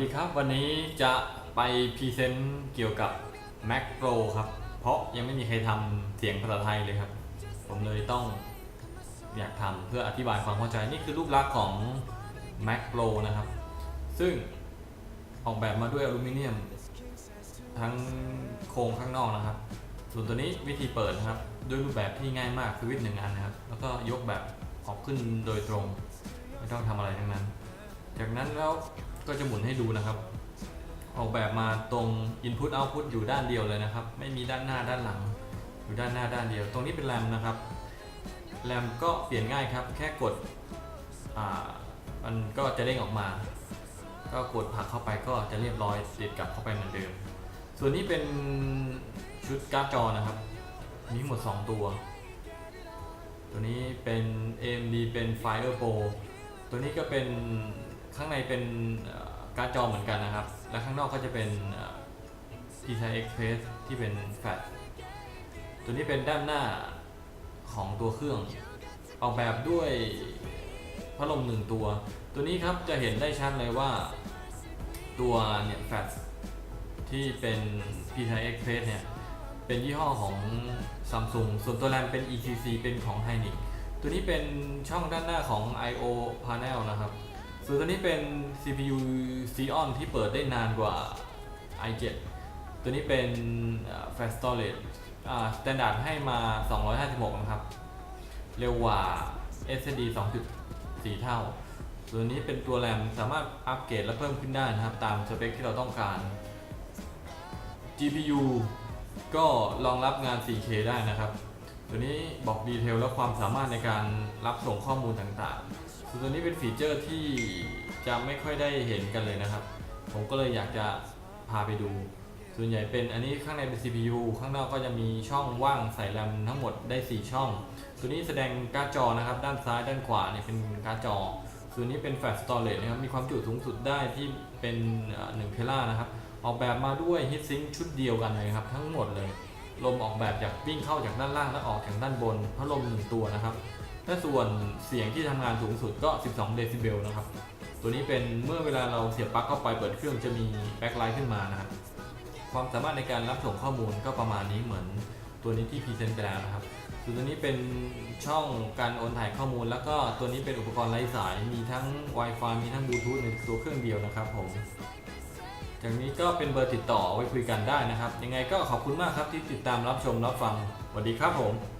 วันนี้จะไปพรีเซนต์เกี่ยวกับ Mac Pro ครับ เพราะยังไม่มีใครทำเสียงภาษาไทยเลยครับ ผมเลยต้องอยากทำเพื่ออธิบายความเข้าใจนี่คือรูปลักษณ์ของ Mac Pro นะครับ ซึ่งออกแบบมาด้วยอลูมิเนียม ทั้งโครงข้างนอกนะครับ ส่วนตัวนี้วิธีเปิดนะครับ ด้วยรูปแบบที่ง่ายมากคือวิดหนึ่งอันนะครับ แล้วก็ยกแบบออกขึ้นโดยตรง ไม่ต้องทำอะไรทั้งนั้น จากนั้นแล้วก็จะหมุนให้ดูนะครับ ออกแบบมาตรง Input Output อยู่ด้านเดียวเลยนะครับ ไม่มีด้านหน้าด้านหลัง อยู่ด้านหน้าด้านเดียว ตรงนี้เป็นแรมนะครับแรมก็เปลี่ยนง่ายครับ แค่กดมันก็จะเด้งออกมา ก็กดผลักเข้าไปก็จะเรียบร้อยติดกลับเข้าไปเหมือนเดิม ส่วนนี้เป็นชุดการ์ดจอนะครับ มีหมด 2 ตัว ตัวนี้เป็น AMD เป็น Fire Pro ตัวนี้ก็เป็น ข้างในเป็นการ์ดจอเหมือนกันนะครับ และข้างนอกก็จะเป็น PCI Express ที่เป็นแฟลชตัวนี้เป็นด้านหน้าของตัวเครื่อง ออกแบบด้วยพัดลมหนึ่งตัว ตัวนี้ครับจะเห็นได้ชัดเลยว่าตัวเนี่ยแฟลชที่เป็น PCI Express เนี่ยเป็นยี่ห้อของ Samsung ส่วนตัวแรมเป็น ECC เป็นของ Hynix ตัวนี้เป็นช่องด้านหน้าของ I/O panel นะครับ วนตัวนี้เป็น CPU Xeon ที่เปิดได้นานกว่า i7 ตัวนี้เป็น Flash Storage อ่า Standard ให้มา 256 นะครับ เร็วกว่า SSD 2.4 เท่าส่วนนี้เป็นตัวแรมสามารถอัปเกรดและเพิ่มขึ้นได้นะครับ ตามสเปคที่เราต้องการ GPU ก็รองรับงาน 4K ได้นะครับ ตัวนี้บอกดีเทลและความสามารถในการรับส่งข้อมูลต่างๆ ส่วนตัวนี้เป็นฟีเจอร์ที่จะไม่ค่อยได้เห็นกันเลยนะครับ ผมก็เลยอยากจะพาไปดู ส่วนใหญ่เป็นอันนี้ข้างในเป็น CPU ข้างนอกก็จะมีช่องว่างใส่แรมทั้งหมดได้ 4 ช่อง ตัวนี้แสดงการ์ดจอนะครับ ด้านซ้ายด้านขวาเนี่ยเป็นการ์ดจอ ส่วนนี้เป็น Flash Storage นะครับ มีความจุสูงสุดได้ที่เป็น1เทรานะครับ ออกแบบมาด้วย Heatsink ชุดเดียวกันเลยครับทั้งหมดเลย ลมออกแบบจากวิ่งเข้าจากด้านล่างและออกจากด้านบนพัดลมหนึ่งตัวนะครับและส่วนเสียงที่ทำงานสูงสุดก็ 12 เดซิเบลนะครับ ตัวนี้เป็นเมื่อเวลาเราเสียบปลั๊กเข้าไปเปิดเครื่องจะมีแบ็คไลท์ขึ้นมานะครับความสามารถในการรับส่งข้อมูลก็ประมาณนี้เหมือนตัวนี้ที่พรีเซนต์ไปแล้วนะครับส่วนตัวนี้เป็นช่องการโอนถ่ายข้อมูล แล้วก็ตัวนี้เป็นอุปกรณ์ไร้สายมีทั้ง Wi-Fi มีทั้งบลูทูธในตัวเครื่องเดียวนะครับผม จากนี้ก็เป็นเบอร์ติดต่อไว้คุยกันได้นะครับ ยังไงก็ขอบคุณมากครับที่ติดตามรับชมรับฟังสวัสดีครับผม